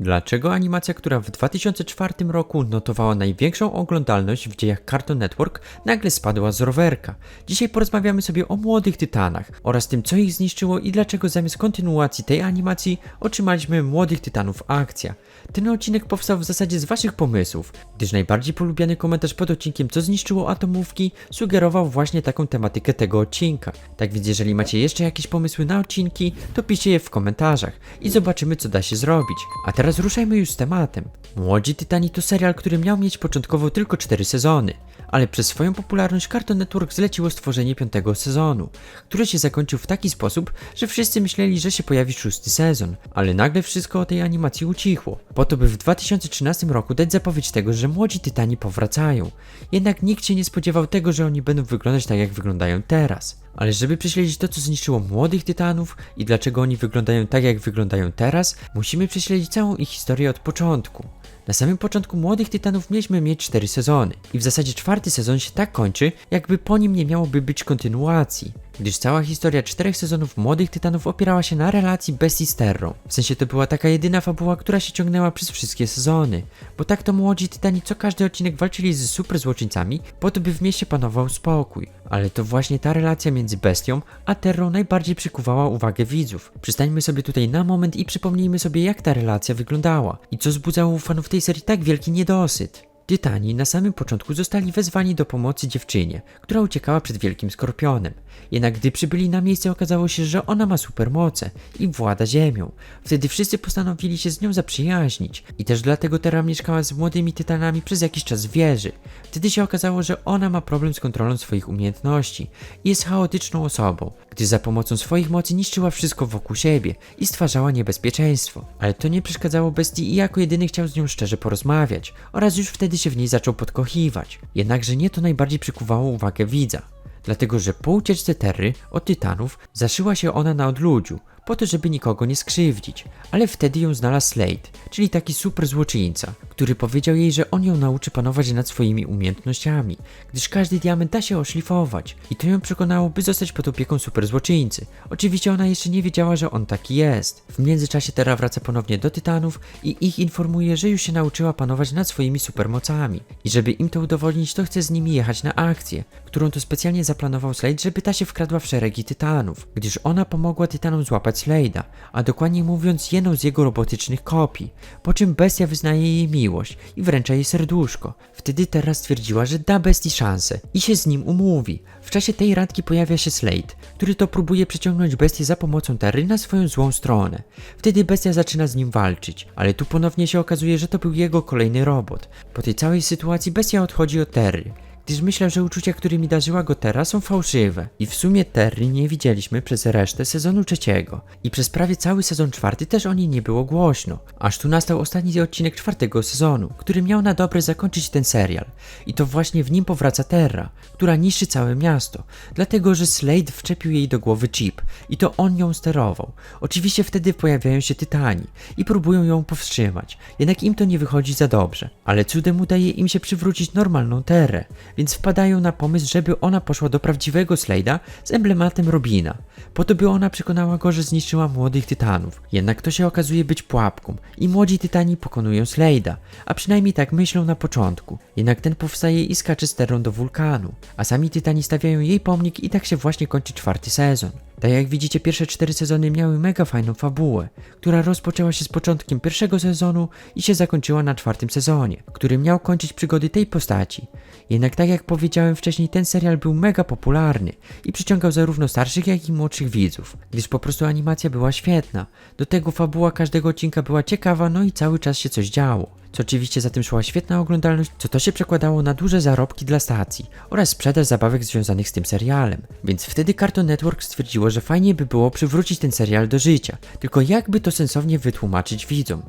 Dlaczego animacja, która w 2004 roku notowała największą oglądalność w dziejach Cartoon Network, nagle spadła z rowerka? Dzisiaj porozmawiamy sobie o młodych tytanach oraz tym, co ich zniszczyło i dlaczego zamiast kontynuacji tej animacji otrzymaliśmy młodych tytanów akcja. Ten odcinek powstał w zasadzie z waszych pomysłów, gdyż najbardziej polubiany komentarz pod odcinkiem Co zniszczyło atomówki sugerował właśnie taką tematykę tego odcinka. Tak więc jeżeli macie jeszcze jakieś pomysły na odcinki, to piszcie je w komentarzach i zobaczymy co da się zrobić. A teraz ruszajmy już z tematem. Młodzi Tytani to serial, który miał mieć początkowo tylko 4 sezony, ale przez swoją popularność Cartoon Network zleciło stworzenie piątego sezonu, który się zakończył w taki sposób, że wszyscy myśleli, że się pojawi szósty sezon, ale nagle wszystko o tej animacji ucichło, po to by w 2013 roku dać zapowiedź tego, że młodzi Tytani powracają. Jednak nikt się nie spodziewał tego, że oni będą wyglądać tak jak wyglądają teraz. Ale żeby prześledzić to, co zniszczyło młodych tytanów i dlaczego oni wyglądają tak, jak wyglądają teraz, musimy prześledzić całą ich historię od początku. Na samym początku Młodych Tytanów mieliśmy mieć 4 sezony i w zasadzie czwarty sezon się tak kończy, jakby po nim nie miałoby być kontynuacji, gdyż cała historia czterech sezonów Młodych Tytanów opierała się na relacji Bessie z Terrą. W sensie to była taka jedyna fabuła, która się ciągnęła przez wszystkie sezony, bo tak to Młodzi Tytani co każdy odcinek walczyli z super złoczyńcami po to, by w mieście panował spokój. Ale to właśnie ta relacja między bestią a Terrą najbardziej przykuwała uwagę widzów. Przystańmy sobie tutaj na moment i przypomnijmy sobie jak ta relacja wyglądała i co wzbudzało u fanów tej serii tak wielki niedosyt. Tytani na samym początku zostali wezwani do pomocy dziewczynie, która uciekała przed wielkim skorpionem. Jednak gdy przybyli na miejsce okazało się, że ona ma supermoce i włada ziemią. Wtedy wszyscy postanowili się z nią zaprzyjaźnić i też dlatego Terra mieszkała z młodymi tytanami przez jakiś czas w wieży. Wtedy się okazało, że ona ma problem z kontrolą swoich umiejętności i jest chaotyczną osobą, gdy za pomocą swoich mocy niszczyła wszystko wokół siebie i stwarzała niebezpieczeństwo. Ale to nie przeszkadzało bestii i jako jedyny chciał z nią szczerze porozmawiać oraz już wtedy się w niej zaczął podkochiwać. Jednakże nie to najbardziej przykuwało uwagę widza dlatego że po ucieczce Terry od Tytanów zaszyła się ona na odludziu, po to, żeby nikogo nie skrzywdzić. Ale wtedy ją znalazł Slade, czyli taki super złoczyńca, który powiedział jej, że on ją nauczy panować nad swoimi umiejętnościami, gdyż każdy diament da się oszlifować. I to ją przekonało, by zostać pod opieką super złoczyńcy. Oczywiście ona jeszcze nie wiedziała, że on taki jest. W międzyczasie Terra wraca ponownie do Tytanów i ich informuje, że już się nauczyła panować nad swoimi supermocami. I żeby im to udowodnić, to chce z nimi jechać na akcję, którą to specjalnie zaplanował Slade, żeby ta się wkradła w szeregi Tytanów, gdyż ona pomogła Tytanom złapać Slade'a, a dokładniej mówiąc jedną z jego robotycznych kopii, po czym bestia wyznaje jej miłość i wręcza jej serduszko. Wtedy Terra stwierdziła, że da bestii szansę i się z nim umówi. W czasie tej randki pojawia się Slade, który to próbuje przyciągnąć bestię za pomocą Terry na swoją złą stronę. Wtedy bestia zaczyna z nim walczyć, ale tu ponownie się okazuje, że to był jego kolejny robot. Po tej całej sytuacji bestia odchodzi od Terry gdyż myślę, że uczucia, którymi darzyła go teraz są fałszywe. I w sumie Terry nie widzieliśmy przez resztę sezonu trzeciego. I przez prawie cały sezon czwarty też o niej nie było głośno. Aż tu nastał ostatni odcinek czwartego sezonu, który miał na dobre zakończyć ten serial. I to właśnie w nim powraca Terra, która niszczy całe miasto, dlatego że Slade wczepił jej do głowy chip i to on ją sterował. Oczywiście wtedy pojawiają się Tytani i próbują ją powstrzymać, jednak im to nie wychodzi za dobrze. Ale cudem udaje im się przywrócić normalną Terrę, więc wpadają na pomysł, żeby ona poszła do prawdziwego Slade'a z emblematem Robina, po to by ona przekonała go, że zniszczyła młodych tytanów. Jednak to się okazuje być pułapką i młodzi tytani pokonują Slade'a, a przynajmniej tak myślą na początku. Jednak ten powstaje i skacze sterą do wulkanu, a sami tytani stawiają jej pomnik i tak się właśnie kończy czwarty sezon. Tak jak widzicie, pierwsze cztery sezony miały mega fajną fabułę, która rozpoczęła się z początkiem pierwszego sezonu i się zakończyła na czwartym sezonie, który miał kończyć przygody tej postaci. Jednak tak jak powiedziałem wcześniej, ten serial był mega popularny i przyciągał zarówno starszych, jak i młodszych widzów, gdyż po prostu animacja była świetna. Do tego fabuła każdego odcinka była ciekawa, no i cały czas się coś działo co oczywiście za tym szła świetna oglądalność, co to się przekładało na duże zarobki dla stacji oraz sprzedaż zabawek związanych z tym serialem. Więc wtedy Cartoon Network stwierdziło, że fajnie by było przywrócić ten serial do życia, tylko jakby to sensownie wytłumaczyć widzom.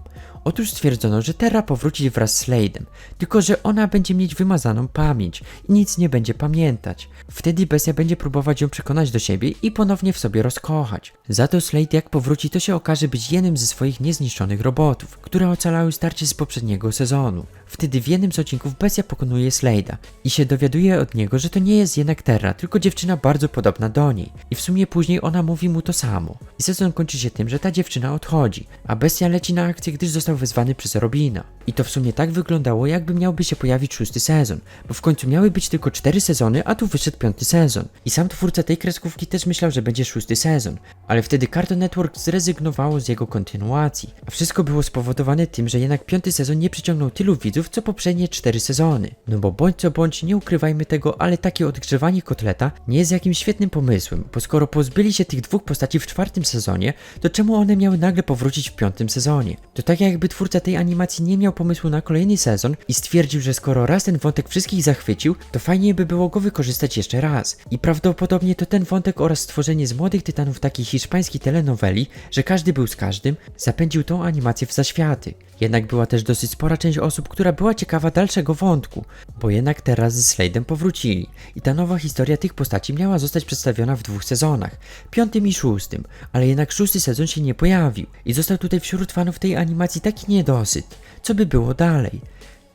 Otóż stwierdzono, że Terra powróci wraz z Slade'em, tylko że ona będzie mieć wymazaną pamięć i nic nie będzie pamiętać. Wtedy Bestia będzie próbować ją przekonać do siebie i ponownie w sobie rozkochać. Za to Slade jak powróci, to się okaże być jednym ze swoich niezniszczonych robotów, które ocalały starcie z poprzedniego sezonu. Wtedy w jednym z odcinków Bestia pokonuje Slade'a i się dowiaduje od niego, że to nie jest jednak Terra, tylko dziewczyna bardzo podobna do niej. I w sumie później ona mówi mu to samo. I sezon kończy się tym, że ta dziewczyna odchodzi, a Bestia leci na akcję, gdyż gdyż wezwany przez Robina. I to w sumie tak wyglądało, jakby miałby się pojawić szósty sezon, bo w końcu miały być tylko cztery sezony, a tu wyszedł piąty sezon. I sam twórca tej kreskówki też myślał, że będzie szósty sezon, ale wtedy Cartoon Network zrezygnowało z jego kontynuacji. A wszystko było spowodowane tym, że jednak piąty sezon nie przyciągnął tylu widzów, co poprzednie cztery sezony. No bo bądź co bądź, nie ukrywajmy tego, ale takie odgrzewanie kotleta nie jest jakimś świetnym pomysłem, bo skoro pozbyli się tych dwóch postaci w czwartym sezonie, to czemu one miały nagle powrócić w piątym sezonie? To tak jakby twórca tej animacji nie miał pomysłu na kolejny sezon i stwierdził, że skoro raz ten wątek wszystkich zachwycił, to fajnie by było go wykorzystać jeszcze raz. I prawdopodobnie to ten wątek oraz stworzenie z Młodych Tytanów takiej hiszpańskiej telenoweli, że każdy był z każdym, zapędził tą animację w zaświaty. Jednak była też dosyć spora część osób, która była ciekawa dalszego wątku, bo jednak teraz z Slade'em powrócili i ta nowa historia tych postaci miała zostać przedstawiona w dwóch sezonach, piątym i szóstym, ale jednak szósty sezon się nie pojawił i został tutaj wśród fanów tej animacji taki niedosyt. Co by było dalej?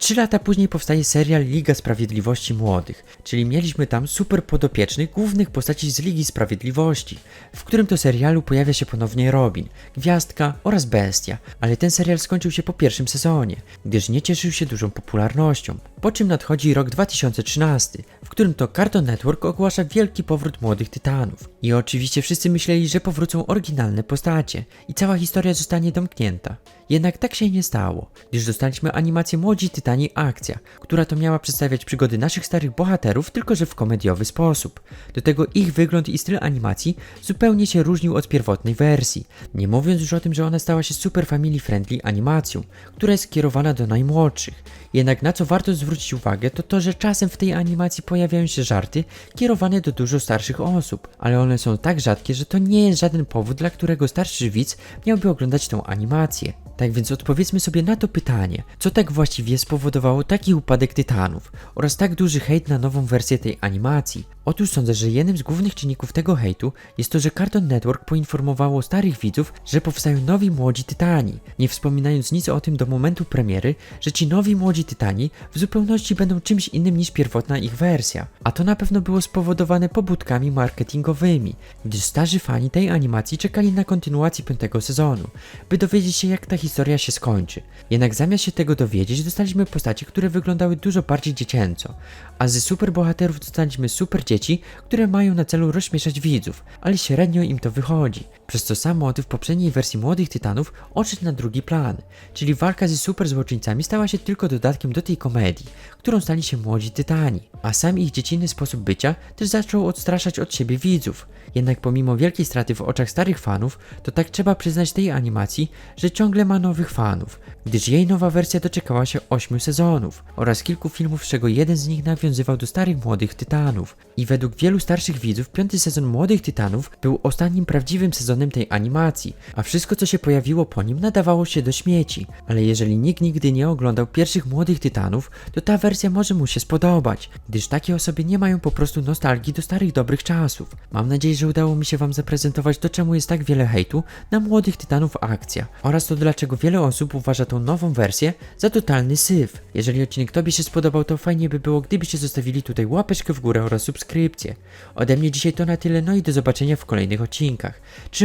Trzy lata później powstaje serial Liga Sprawiedliwości Młodych, czyli mieliśmy tam super podopiecznych głównych postaci z Ligi Sprawiedliwości, w którym to serialu pojawia się ponownie Robin, Gwiazdka oraz Bestia, ale ten serial skończył się po pierwszym sezonie, gdyż nie cieszył się dużą popularnością. Po czym nadchodzi rok 2013, w którym to Cartoon Network ogłasza wielki powrót Młodych Tytanów. I oczywiście wszyscy myśleli, że powrócą oryginalne postacie i cała historia zostanie domknięta. Jednak tak się nie stało, gdyż dostaliśmy animację Młodzi Tytani Akcja, która to miała przedstawiać przygody naszych starych bohaterów, tylko że w komediowy sposób. Do tego ich wygląd i styl animacji zupełnie się różnił od pierwotnej wersji. Nie mówiąc już o tym, że ona stała się super family friendly animacją, która jest skierowana do najmłodszych. Jednak na co warto zwrócić uwagę, to to, że czasem w tej animacji pojawiają się żarty kierowane do dużo starszych osób, ale one są tak rzadkie, że to nie jest żaden powód, dla którego starszy widz miałby oglądać tą animację. Tak więc odpowiedzmy sobie na to pytanie, co tak właściwie spowodowało taki upadek Tytanów oraz tak duży hejt na nową wersję tej animacji. Otóż sądzę, że jednym z głównych czynników tego hejtu jest to, że Cartoon Network poinformowało starych widzów, że powstają nowi młodzi Tytani, nie wspominając nic o tym do momentu premiery, że ci nowi młodzi Tytani w zupełności będą czymś innym niż pierwotna ich wersja. A to na pewno było spowodowane pobudkami marketingowymi, gdyż starzy fani tej animacji czekali na kontynuację piątego sezonu, by dowiedzieć się jak ta historia się skończy. Jednak zamiast się tego dowiedzieć, dostaliśmy postacie, które wyglądały dużo bardziej dziecięco, a z superbohaterów dostaliśmy super dzieci, które mają na celu rozśmieszać widzów, ale średnio im to wychodzi, przez co sam motyw poprzedniej wersji Młodych Tytanów odszedł na drugi plan, czyli walka z super złoczyńcami stała się tylko dodatkiem do tej komedii, którą stali się Młodzi Tytani, a sam ich dziecinny sposób bycia też zaczął odstraszać od siebie widzów. Jednak pomimo wielkiej straty w oczach starych fanów, to tak trzeba przyznać tej animacji, że ciągle ma nowych fanów, gdyż jej nowa wersja doczekała się 8 sezonów oraz kilku filmów, z czego jeden z nich nawiązywał do starych Młodych Tytanów. I według wielu starszych widzów, piąty sezon Młodych Tytanów był ostatnim prawdziwym sezonem tej animacji, a wszystko co się pojawiło po nim nadawało się do śmieci. Ale jeżeli nikt nigdy nie oglądał pierwszych Młodych Tytanów, to ta wersja może mu się spodobać, gdyż takie osoby nie mają po prostu nostalgii do starych dobrych czasów. Mam nadzieję, że udało mi się wam zaprezentować to czemu jest tak wiele hejtu na Młodych Tytanów akcja oraz to dlaczego wiele osób uważa tą nową wersję za totalny syf. Jeżeli odcinek tobie się spodobał, to fajnie by było gdybyście zostawili tutaj łapeczkę w górę oraz subskrypcję. Ode mnie dzisiaj to na tyle, no i do zobaczenia w kolejnych odcinkach.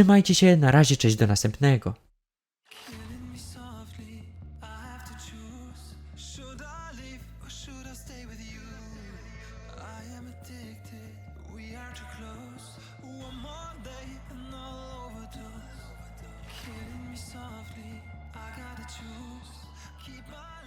Trzymajcie się, na razie, cześć do następnego. I. Should I